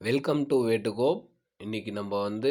Welcome to வேட்டுகோப் இன்னைக்கு நம்ம வந்து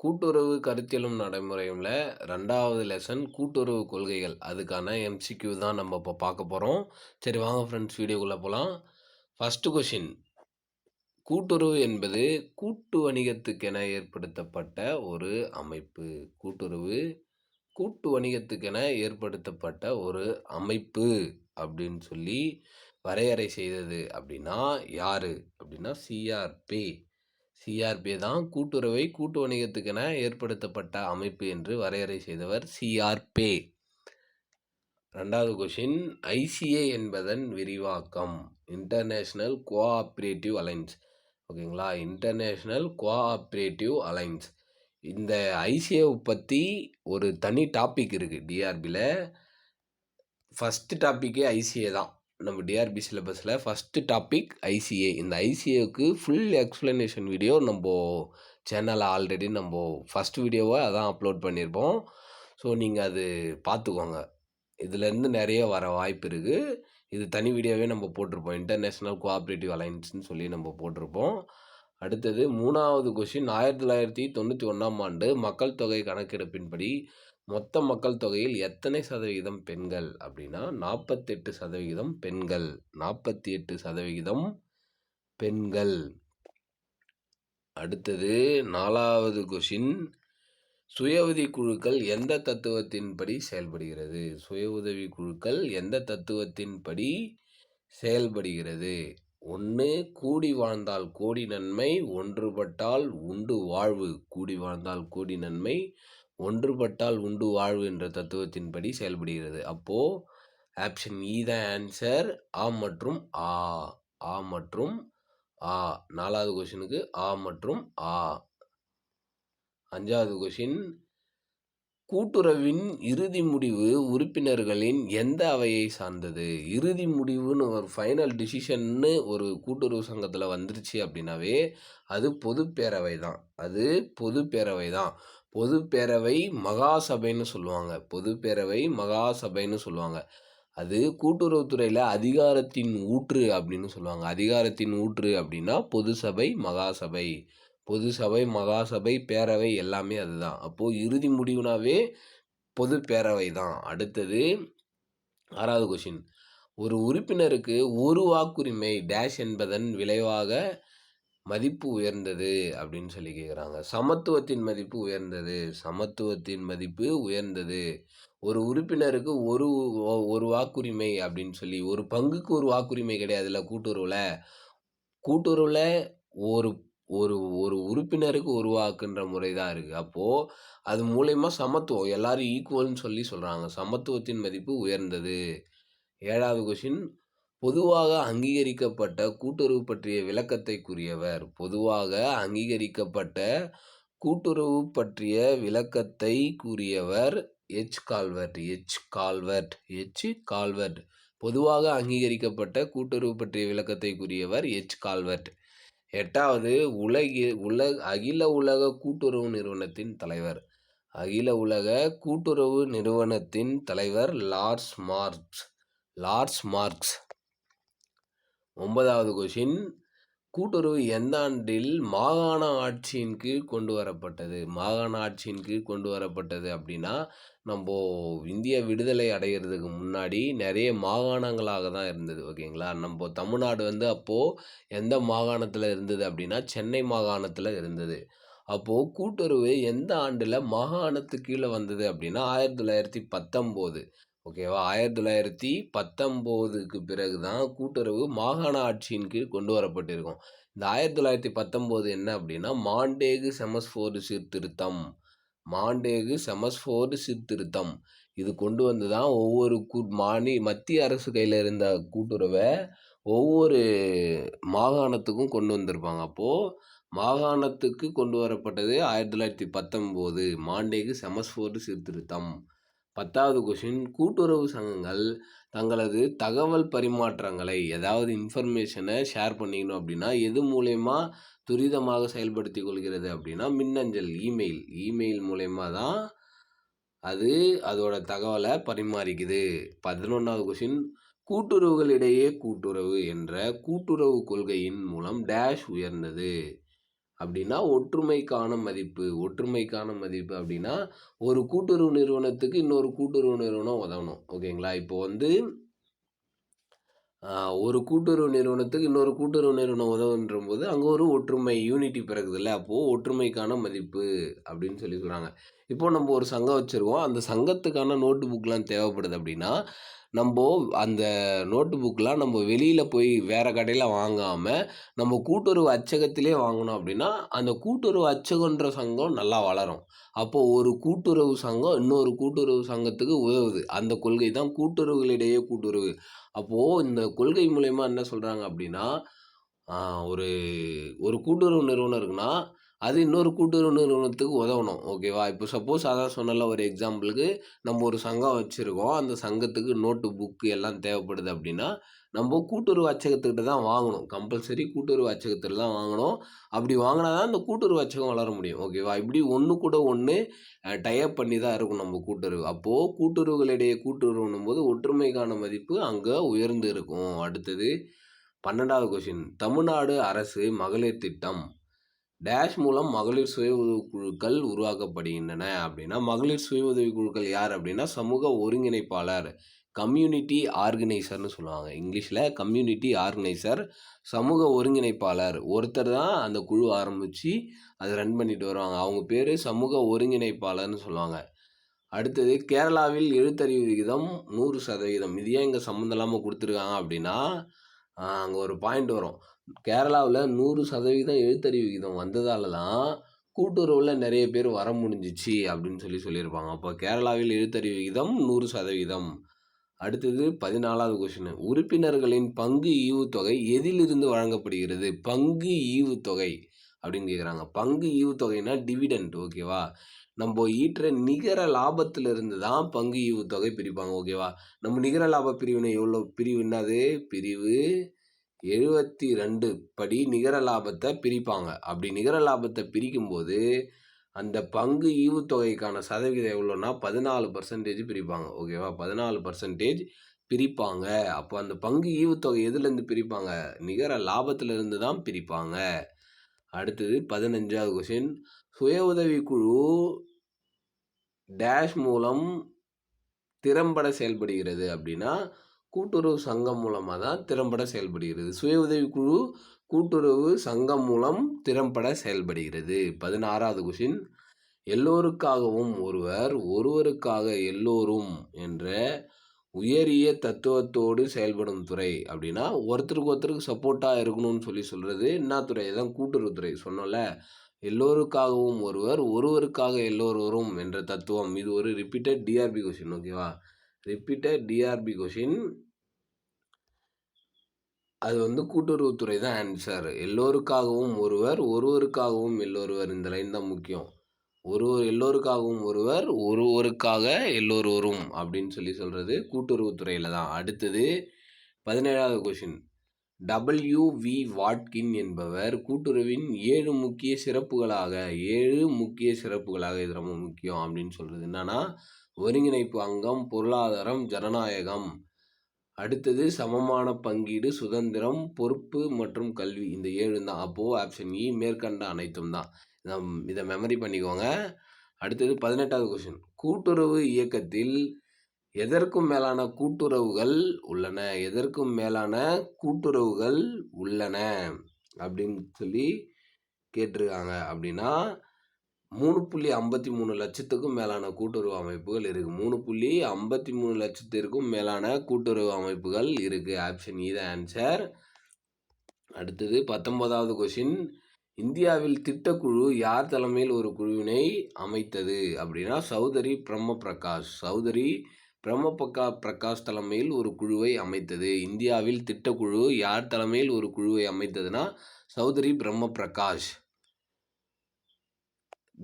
கூட்டுறவு கருத்தியலும் நடைமுறையில் ரெண்டாவது லெசன் கூட்டுறவு கொள்கைகள். அதுக்கான எம்சிக்யூ தான் நம்ம இப்போ பார்க்க போகிறோம் சரி வாங்க ஃப்ரெண்ட்ஸ் வீடியோக்குள்ளே போகலாம் ஃபஸ்ட்டு கொஷின் கூட்டுறவு என்பது கூட்டு வணிகத்துக்கென ஏற்படுத்தப்பட்ட ஒரு அமைப்பு. கூட்டுறவு கூட்டு வணிகத்துக்கென ஏற்படுத்தப்பட்ட ஒரு அமைப்பு அப்படின்னு சொல்லி வரையறை செய்தது அப்படின்னா யார்? அப்படின்னா சிஆர்பி சிஆர்பி தான் கூட்டுறவை கூட்டு வணிகத்துக்கென ஏற்படுத்தப்பட்ட அமைப்பு என்று வரையறை செய்தவர் சிஆர்பே ரெண்டாவது கொஷின் ஐசிஏ என்பதன் விரிவாக்கம். இன்டர்நேஷ்னல் கோஆப்ரேட்டிவ் அலைன்ஸ் ஓகேங்களா இன்டர்நேஷ்னல் கோஆப்ரேட்டிவ் அலைன்ஸ் இந்த ஐசிஏவை பற்றி ஒரு தனி டாபிக் இருக்குது டிஆர்பியில் ஃபஸ்ட்டு டாப்பிக்கே ஐசிஏ தான். நம்ம டிஆர்பி சிலபஸில் ஃபஸ்ட்டு டாபிக் ஐசிஏ இந்த ஐசிஏவுக்கு ஃபுல் எக்ஸ்ப்ளனேஷன் வீடியோ நம்ம சேனலில் ஆல்ரெடி நம்ம ஃபஸ்ட் வீடியோவை அதான் அப்லோட் பண்ணியிருப்போம் ஸோ நீங்கள் அது பார்த்துக்கோங்க இதுலேருந்து நிறைய வர வாய்ப்பு இருக்குது இது தனி வீடியோவே நம்ம போட்டிருப்போம். இன்டர்நேஷ்னல் கோஆப்ரேட்டிவ் அலைன்ஸ்னு சொல்லி நம்ம போட்டிருப்போம். அடுத்தது மூணாவது கொஷின் ஆயிரத்தி தொள்ளாயிரத்தி தொண்ணூற்றி ஒன்றாம் ஆண்டு மக்கள் தொகை கணக்கெடுப்பின்படி மொத்த மக்கள் தொகையில் எத்தனை சதவிகிதம் பெண்கள் அப்படின்னா நாற்பத்தெட்டு சதவிகிதம் பெண்கள். நாற்பத்தி எட்டு சதவிகிதம் பெண்கள். அடுத்தது நாலாவது கொஷின். சுய உதவி குழுக்கள் எந்த தத்துவத்தின்படி செயல்படுகிறது? சுய உதவி குழுக்கள் எந்த தத்துவத்தின்படி செயல்படுகிறது? ஒன்று கூடி வாழ்ந்தால் கோடி நன்மை. ஒன்றுபட்டால் உண்டு வாழ்வு. கூடி வாழ்ந்தால் கோடி நன்மை. ஒன்றுபட்டால் உண்டு வாழ்வு என்ற தத்துவத்தின்படி செயல்படுகிறது. அப்போது ஆப்ஷன் இ e தான் ஆன்சர் ஆ மற்றும் ஆ. ஆ மற்றும் ஆ. நாலாவது கொஷினுக்கு ஆ மற்றும் ஆ. அஞ்சாவது கொஷின் கூட்டுறவின் இறுதி முடிவு உறுப்பினர்களின் எந்த அவையை சார்ந்தது? இறுதி முடிவுன்னு ஒரு ஃபைனல் டிசிஷன்னு ஒரு கூட்டுறவு சங்கத்தில் வந்துருச்சு அப்படின்னாவே அது பொதுப்பேரவை தான் அது பொதுப்பேரவை தான் பொதுப்பேரவை மகாசபைன்னு சொல்லுவாங்க. பொதுப்பேரவை மகாசபைன்னு சொல்லுவாங்க. அது கூட்டுறவுத்துறையில் அதிகாரத்தின் ஊற்று அப்படின்னு சொல்லுவாங்க. அதிகாரத்தின் ஊற்று அப்படின்னா பொது சபை மகாசபை. பொது சபை மகாசபை பேரவை எல்லாமே அதுதான். அப்போது இறுதி முடிவுனாவே பொது பேரவை தான். அடுத்தது ஆறாவது கொஷின் ஒரு உறுப்பினருக்கு ஒரு வாக்குரிமை டேஷ் என்பதன் விளைவாக மதிப்பு உயர்ந்தது அப்படின்னு சொல்லி கேட்குறாங்க சமத்துவத்தின் மதிப்பு உயர்ந்தது. சமத்துவத்தின் மதிப்பு உயர்ந்தது. ஒரு உறுப்பினருக்கு ஒரு ஒரு வாக்குரிமை அப்படின்னு சொல்லி ஒரு பங்குக்கு ஒரு வாக்குரிமை கிடையாதுல்ல கூட்டுறவில். கூட்டுறவில் ஒரு ஒரு ஒரு உறுப்பினருக்கு ஒரு வாக்குன்ற முறை தான் இருக்குது அப்போது அது மூலயமா சமத்துவம் எல்லாரும் ஈக்குவல்னு சொல்லி சொல்கிறாங்க சமத்துவத்தின் மதிப்பு உயர்ந்தது. ஏழாவது கொஷின் பொதுவாக அங்கீகரிக்கப்பட்ட கூட்டுறவு பற்றிய விளக்கத்தை கூறியவர். பொதுவாக அங்கீகரிக்கப்பட்ட கூட்டுறவு பற்றிய விளக்கத்தை கூறியவர் H. Calvert. H. Calvert. H. Calvert. பொதுவாக அங்கீகரிக்கப்பட்ட கூட்டுறவு பற்றிய விளக்கத்தை கூறியவர் எச். கால்வர்ட். எட்டாவது உலகில் உலக அகில உலக கூட்டுறவு நிறுவனத்தின் தலைவர். அகில உலக கூட்டுறவு நிறுவனத்தின் தலைவர் லார்ஸ் மார்க்ஸ். Lars Marcus. ஒன்பதாவது கொஷின். கூட்டுறவு எந்த ஆண்டில் மாகாண ஆட்சியின் கீழ் கொண்டு வரப்பட்டது? மாகாண ஆட்சியின் கீழ் கொண்டு வரப்பட்டது அப்படின்னா நம்ம இந்திய விடுதலை அடைகிறதுக்கு முன்னாடி நிறைய மாகாணங்களாக தான் இருந்தது ஓகேங்களா? நம்ம தமிழ்நாடு வந்து அப்போது எந்த மாகாணத்தில் இருந்தது அப்படின்னா சென்னை மாகாணத்தில் இருந்தது. அப்போது கூட்டுறவு எந்த ஆண்டில் மாகாணத்து கீழே வந்தது அப்படின்னா ஆயிரத்தி தொள்ளாயிரத்தி பத்தொம்போது. ஓகேவா? ஆயிரத்தி தொள்ளாயிரத்தி பத்தொம்போதுக்கு பிறகு தான் கூட்டுறவு மாகாண ஆட்சியின் கீழ் கொண்டு வரப்பட்டிருக்கும். இந்த ஆயிரத்தி தொள்ளாயிரத்தி பத்தொம்போது என்ன அப்படின்னா மாண்டேகு செமஸ்ஃபோர்டு சீர்திருத்தம். மாண்டேகு செமஸ்ஃபோர்டு சீர்திருத்தம். இது கொண்டு வந்து தான் ஒவ்வொரு கூ மாநி மத்திய அரசு கையில் இருந்த கூட்டுறவை ஒவ்வொரு மாகாணத்துக்கும் கொண்டு வந்திருப்பாங்க. அப்போது மாகாணத்துக்கு கொண்டு வரப்பட்டது ஆயிரத்தி தொள்ளாயிரத்தி பத்தொம்போது. மாண்டேகு செமஸ்ஃபோர்டு சீர்திருத்தம். பத்தாவது கொஷின் கூட்டுறவு சங்கங்கள் தங்களது தகவல் பரிமாற்றங்களை ஏதாவது இன்ஃபர்மேஷனை ஷேர் பண்ணிக்கணும் அப்படின்னா எது மூலயமா துரிதமாக செயல்படுத்தி கொள்கிறது அப்படின்னா மின்னஞ்சல் இமெயில் இமெயில் மூலயமா தான் அது அதோட தகவலை பரிமாறிக்குது. பதினொன்றாவது கொஷின் கூட்டுறவுகளிடையே கூட்டுறவு என்ற கூட்டுறவு கொள்கையின் மூலம் டேஷ் உயர்ந்தது. அப்படின்னா ஒற்றுமைக்கான மதிப்பு. ஒற்றுமைக்கான மதிப்பு அப்படின்னா ஒரு கூட்டுறவு நிறுவனத்துக்கு இன்னொரு கூட்டுறவு நிறுவனம் உதவணும். ஓகேங்களா? இப்போ வந்து ஒரு கூட்டுறவு நிறுவனத்துக்கு இன்னொரு கூட்டுறவு நிறுவனம் உதவுன்ற போது அங்கே ஒரு ஒற்றுமை யூனிட்டி பிறகுதில்ல அப்போது ஒற்றுமைக்கான மதிப்பு அப்படின்னு சொல்லி சொல்கிறாங்க இப்போ நம்ம ஒரு சங்கம் வச்சுருக்கோம். அந்த சங்கத்துக்கான நோட்டு புக்லாம் தேவைப்படுது அப்படின்னா நம்ம அந்த நோட்டு புக்கெலாம் நம்ம வெளியில் போய் வேறு கடையில் வாங்காமல் நம்ம கூட்டுறவு அச்சகத்திலே வாங்கினோம் அப்படின்னா அந்த கூட்டுறவு அச்சகன்ற சங்கம் நல்லா வளரும். அப்போது ஒரு கூட்டுறவு சங்கம் இன்னொரு கூட்டுறவு சங்கத்துக்கு உதவுது. அந்த கொள்கை தான் கூட்டுறவுகளிடையே கூட்டுறவு. அப்போது இந்த கொள்கை மூலயமா என்ன சொல்கிறாங்க அப்படின்னா ஒரு ஒரு கூட்டுறவு நிறுவனம் இருக்குன்னா அது இன்னொரு கூட்டுறவு நிறுவனத்துக்கு உதவணும். ஓகேவா? இப்போ சப்போஸ் அதான் சொன்னல ஒரு எக்ஸாம்பிளுக்கு நம்ம ஒரு சங்கம் வச்சுருக்கோம். அந்த சங்கத்துக்கு நோட்டு புக்கு எல்லாம் தேவைப்படுது அப்படின்னா நம்ம கூட்டுறவு அச்சகத்துக்கிட்ட தான் வாங்கணும். கம்பல்சரி கூட்டுறவு அச்சகத்தில் தான் வாங்கணும். அப்படி வாங்கினா தான் அந்த கூட்டுறவு அச்சகம் வளர முடியும். ஓகேவா? இப்படி ஒன்று கூட ஒன்று டைப் பண்ணி தான் இருக்கும் நம்ம கூட்டுறவு. அப்போது கூட்டுறவுகளிடையே கூட்டுறவுன்னும் போது ஒற்றுமைக்கான மதிப்பு அங்கே உயர்ந்து இருக்கும். அடுத்தது பன்னெண்டாவது கொஷின் தமிழ்நாடு அரசு மகளிர் திட்டம். டேஷ் மூலம் மகளிர் சுய உதவி குழுக்கள் உருவாக்கப்படுகின்றன. அப்படின்னா மகளிர் சுய உதவி குழுக்கள் யார் அப்படின்னா சமூக ஒருங்கிணைப்பாளர் கம்யூனிட்டி ஆர்கனைசர்னு சொல்லுவாங்க. இங்கிலீஷில் கம்யூனிட்டி ஆர்கனைசர் சமூக ஒருங்கிணைப்பாளர். ஒருத்தர் தான் அந்த குழு ஆரம்பித்து அதை ரன் பண்ணிட்டு வருவாங்க. அவங்க பேர் சமூக ஒருங்கிணைப்பாளர்னு சொல்லுவாங்க. அடுத்தது கேரளாவில் எழுத்தறிவு விகிதம் நூறு சதவீதம். இது ஏன் இங்கே சம்மந்தம் இல்லாமல் கொடுத்துருக்காங்க அப்படின்னா அங்கே ஒரு பாயிண்ட் வரும். கேரளாவில் நூறு சதவீதம் எழுத்தறிவு விகிதம் வந்ததால தான் கூட்டுறவில் நிறைய பேர் வர முடிஞ்சிச்சு அப்படின்னு சொல்லி சொல்லியிருப்பாங்க. அப்போ கேரளாவில் எழுத்தறிவு விகிதம் நூறு சதவீதம். அடுத்தது பதினாலாவது கொஷின் உறுப்பினர்களின் பங்கு ஈவுத்தொகை எதிலிருந்து வழங்கப்படுகிறது? பங்கு ஈவுத்தொகை அப்படின்னு கேட்குறாங்க பங்கு ஈவுத்தொகைனா டிவிடெண்ட் ஓகேவா நம்ம ஈட்டுற நிகர லாபத்திலிருந்து தான் பங்கு ஈவுத்தொகை பிரிப்பாங்க ஓகேவா நம்ம நிகர லாப பிரிவினை எவ்வளோ பிரிவு என்னது? பிரிவு எழுபத்தி ரெண்டு படி நிகர லாபத்தை பிரிப்பாங்க. அப்படி நிகர லாபத்தை பிரிக்கும்போது அந்த பங்கு ஈவுத்தொகைக்கான சதவீதம் எவ்வளோன்னா பதினாலு பர்சன்டேஜ் பிரிப்பாங்க. ஓகேவா பதினாலு பர்சன்டேஜ் பிரிப்பாங்க. அப்போ அந்த பங்கு ஈவுத்தொகை எதுலேருந்து பிரிப்பாங்க? நிகர லாபத்திலிருந்து தான் பிரிப்பாங்க. அடுத்தது பதினஞ்சாவது கொஷின் சுய உதவிக்குழு டேஷ் மூலம் திறம்பட செயல்படுகிறது அப்படின்னா கூட்டுறவு சங்கம் மூலமாக தான் திறம்பட செயல்படுகிறது. சுய உதவிக்குழு கூட்டுறவு சங்கம் மூலம் திறம்பட செயல்படுகிறது. பதினாறாவது கொஷின் எல்லோருக்காகவும் ஒருவர் ஒருவருக்காக எல்லோரும் என்ற உயரிய தத்துவத்தோடு செயல்படும் துறை அப்படின்னா ஒருத்தருக்கு ஒருத்தருக்கு சப்போர்ட்டாக இருக்கணும்னு சொல்லி சொல்கிறது என்ன துறை? தான் கூட்டுறவுத்துறை சொன்னோம்ல. எல்லோருக்காகவும் ஒருவர் ஒருவருக்காக எல்லோரும் என்ற தத்துவம். இது ஒரு ரிப்பீட்டட் டிஆர்பி கொஷின் ஓகேவா ரிப்பீட்டட் டிஆர்பி கொஷின் அது வந்து கூட்டுறவுத்துறை தான் ஆன்சர் எல்லோருக்காகவும் ஒருவர் ஒருவருக்காகவும் எல்லோருவர். இந்த லைன் தான் முக்கியம். ஒருவர் எல்லோருக்காகவும் ஒருவர் ஒருவருக்காக எல்லோருவரும் அப்படின்னு சொல்லி சொல்கிறது கூட்டுறவுத்துறையில் தான். அடுத்தது பதினேழாவது கொஷின் டபிள்யூ வி வாட்கின் என்பவர் கூட்டுறவின் ஏழு முக்கிய சிறப்புகளாக ஏழு முக்கிய சிறப்புகளாக இது ரொம்ப முக்கியம் அப்படின்னு சொல்கிறது என்னன்னா ஒருங்கிணைப்பு அங்கம் பொருளாதாரம் ஜனநாயகம். அடுத்தது சமமான பங்கீடு சுதந்திரம் பொறுப்பு மற்றும் கல்வி. இந்த ஏழு தான். அப்போது ஆப்ஷன் இ e, மேற்கண்ட அனைத்தும் தான். நம் இதை மெமரி பண்ணிக்கோங்க. அடுத்தது பதினெட்டாவது கொஸ்டின் கூட்டுறவு இயக்கத்தில் எதற்கும் மேலான கூட்டுறவுகள் உள்ளன? எதற்கும் மேலான கூட்டுறவுகள் உள்ளன? அப்படின்னு சொல்லி கேட்டிருக்காங்க. அப்படின்னா மூணு புள்ளி ஐம்பத்தி மூணு லட்சத்துக்கும் மேலான கூட்டுறவு அமைப்புகள் இருக்குது மூணு புள்ளி ஐம்பத்தி மூணு லட்சத்திற்கும் மேலான கூட்டுறவு அமைப்புகள் இருக்குது ஆப்ஷன் இ த ஆன்சர் அடுத்தது பத்தொன்பதாவது கொஷின் இந்தியாவில் திட்டக்குழு யார் தலைமையில் ஒரு குழுவினை அமைத்தது அப்படின்னா சௌதரி பிரம்ம பிரகாஷ் சௌதரி பிரம்ம பிரகா பிரகாஷ் தலைமையில் ஒரு குழுவை அமைத்தது. இந்தியாவில் திட்டக்குழு யார் தலைமையில் ஒரு குழுவை அமைத்ததுன்னா சௌதரி பிரம்ம பிரகாஷ்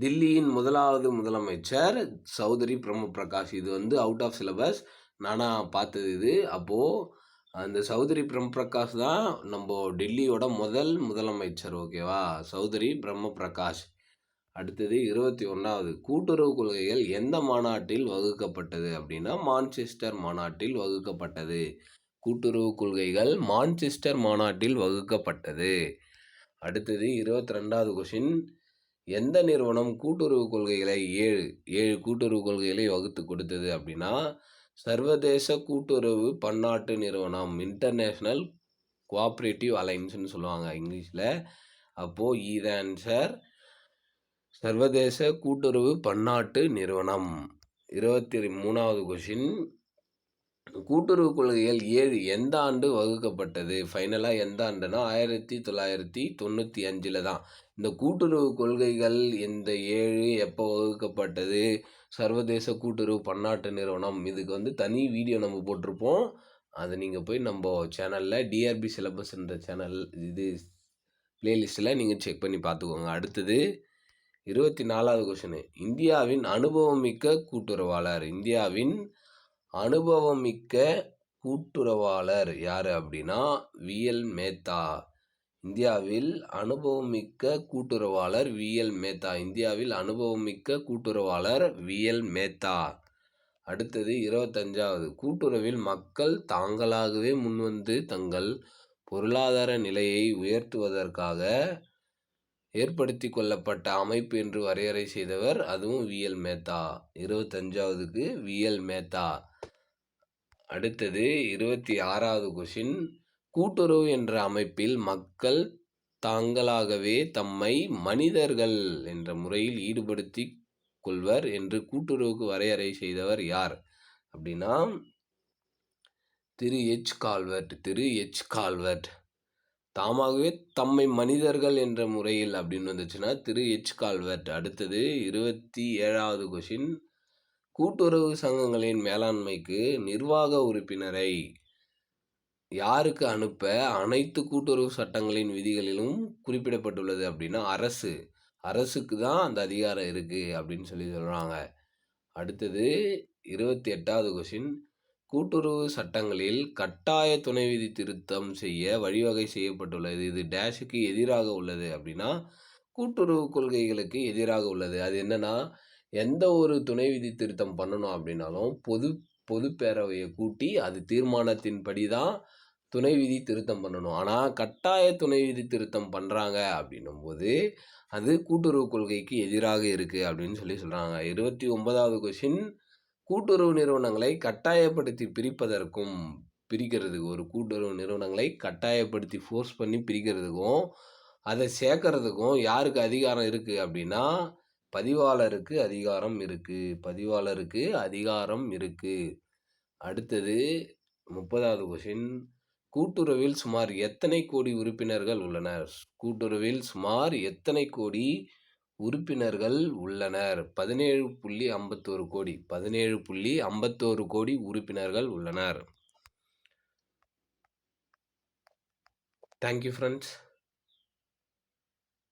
தில்லியின் முதலாவது முதலமைச்சர் சௌதரி பிரம்ம பிரகாஷ். இது வந்து அவுட் ஆஃப் சிலபஸ் நானாக பார்த்தது இது. அப்போது அந்த சௌதரி பிரம்ம பிரகாஷ் தான் நம்ம டெல்லியோட முதல் முதலமைச்சர் ஓகேவா? சௌதரி பிரம்ம பிரகாஷ். அடுத்தது இருபத்தி ஒன்றாவது கூட்டுறவு கொள்கைகள் எந்த மாநாட்டில் வகுக்கப்பட்டது அப்படின்னா மான்செஸ்டர் மாநாட்டில் வகுக்கப்பட்டது. கூட்டுறவு கொள்கைகள் மான்செஸ்டர் மாநாட்டில் வகுக்கப்பட்டது. அடுத்தது இருபத்தி ரெண்டாவது கொஷின் எந்த நிறுவனம் கூட்டுறவு கொள்கைகளை ஏழு ஏழு கூட்டுறவு கொள்கைகளை வகுத்து கொடுத்தது அப்படின்னா சர்வதேச கூட்டுறவு பன்னாட்டு நிறுவனம் இன்டர்நேஷ்னல் கோஆப்ரேட்டிவ் அலைன்ஸ்னு சொல்லுவாங்க இங்கிலீஷில். அப்போது இது ஆன்சர் சர்வதேச கூட்டுறவு பன்னாட்டு நிறுவனம். இருபத்தி மூணாவது கொஷின் கூட்டுறவு கொள்கைகள் ஏழு எந்த ஆண்டு வகுக்கப்பட்டது? ஃபைனலாக எந்த ஆண்டுனா ஆயிரத்தி தொள்ளாயிரத்தி தொண்ணூற்றி அஞ்சில் தான். இந்த கூட்டுறவு கொள்கைகள் இந்த ஏழு எப்போ வகுக்கப்பட்டது? சர்வதேச கூட்டுறவு பன்னாட்டு நிறுவனம். இதுக்கு வந்து தனி வீடியோ நம்ம போட்டிருப்போம். அதை நீங்கள் போய் நம்ம சேனலில் டிஆர்பி சிலபஸ்ன்ற சேனல் இது பிளேலிஸ்ட்டில் நீங்கள் செக் பண்ணி பார்த்துக்கோங்க. அடுத்தது இருபத்தி நாலாவது கொஷனு இந்தியாவின் அனுபவமிக்க கூட்டுறவாளர். இந்தியாவின் அனுபவம் மிக்க கூட்டுறவாளர் யார் அப்படின்னா விஎல் மேத்தா. இந்தியாவில் அனுபவமிக்க கூட்டுறவாளர் விஎல் மேத்தா. இந்தியாவில் அனுபவமிக்க கூட்டுறவாளர் விஎல் மேத்தா. அடுத்தது இருபத்தஞ்சாவது. கூட்டுறவில் மக்கள் தாங்களாகவே முன்வந்து தங்கள் பொருளாதார நிலையை உயர்த்துவதற்காக ஏற்படுத்தி கொள்ளப்பட்ட அமைப்பு என்று வரையறை செய்தவர் அதுவும் விஎல் மேத்தா. இருபத்தஞ்சாவதுக்கு விஎல் மேத்தா. அடுத்தது இருபத்தி ஆறாவது கொஷின் கூட்டுறவு என்ற அமைப்பில் மக்கள் தாங்களாகவே தம்மை மனிதர்கள் என்ற முறையில் ஈடுபடுத்தி கொள்வர் என்று கூட்டுறவுக்கு வரையறை செய்தவர் யார்? அப்படின்னா திரு. எச். கால்வர்ட். திரு. எச். கால்வர்ட். தாமாகவே தம்மை மனிதர்கள் என்ற முறையில் அப்படின்னு வந்துச்சுன்னா திரு எச். கால்வர்ட். அடுத்தது இருபத்தி ஏழாவது கொஷின். கூட்டுறவு சங்கங்களின் மேலாண்மைக்கு நிர்வாக உறுப்பினரை யாருக்கு அனுப்ப அனைத்து கூட்டுறவு சட்டங்களின் விதிகளிலும் குறிப்பிடப்பட்டுள்ளது அப்படின்னா அரசு. அரசுக்கு தான் அந்த அதிகாரம் இருக்குது அப்படின்னு சொல்லி சொல்கிறாங்க அடுத்தது இருபத்தி எட்டாவது கொஷின். கூட்டுறவு சட்டங்களில் கட்டாய துணை விதி திருத்தம் செய்ய வழிவகை செய்யப்பட்டுள்ளது. இது டேஷுக்கு எதிராக உள்ளது அப்படின்னா கூட்டுறவு கொள்கைகளுக்கு எதிராக உள்ளது. அது என்னன்னா எந்த ஒரு துணை விதி திருத்தம் பண்ணணும் அப்படின்னாலும் பொது பொதுப்பேரவையை கூட்டி அது தீர்மானத்தின்படி தான் துணை விதி திருத்தம் பண்ணணும். ஆனால் கட்டாய துணை விதி திருத்தம் பண்ணுறாங்க அப்படின்னும் போது அது கூட்டுறவு கொள்கைக்கு எதிராக இருக்குது அப்படின்னு சொல்லி சொல்கிறாங்க இருபத்தி ஒன்பதாவது கொஷின் கூட்டுறவு நிறுவனங்களை கட்டாயப்படுத்தி பிரிப்பதற்கும் பிரிக்கிறதுக்கு ஒரு கூட்டுறவு நிறுவனங்களை கட்டாயப்படுத்தி ஃபோர்ஸ் பண்ணி பிரிக்கிறதுக்கும் அதை சேர்க்கறதுக்கும் யாருக்கு அதிகாரம் இருக்குது அப்படின்னா பதிவாளருக்கு அதிகாரம் இருக்குது பதிவாளருக்கு அதிகாரம் இருக்குது அடுத்தது முப்பதாவது கொஷின் கூட்டுறவில் சுமார் எத்தனை கோடி உறுப்பினர்கள் உள்ளனர்? கூட்டுறவில் சுமார் எத்தனை கோடி உறுப்பினர்கள் உள்ளனர். பதினேழு புள்ளி ஐம்பத்தோரு கோடி பதினேழு புள்ளி ஐம்பத்தோரு கோடி உறுப்பினர்கள் உள்ளனர். Thank you friends